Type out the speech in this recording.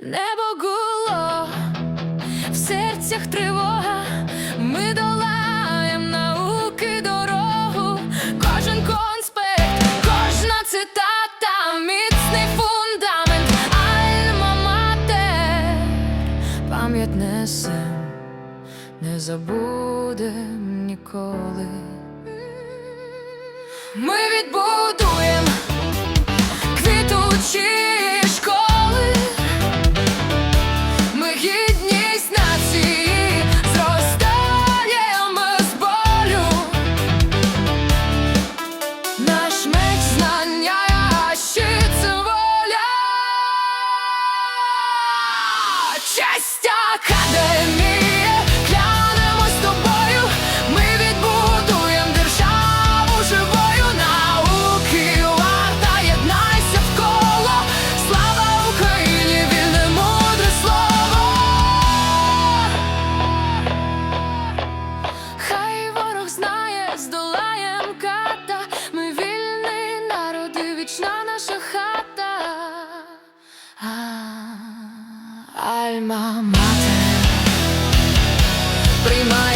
небо гуло, в серцях тривога, ми долаєм науки дорогу, кожен конспект, кожна цитата, міцний фундамент, альма-матер, пам'ять несем, не забудем ніколи. Ми відбудуємо Честь академії, А, Альма-матер, приймай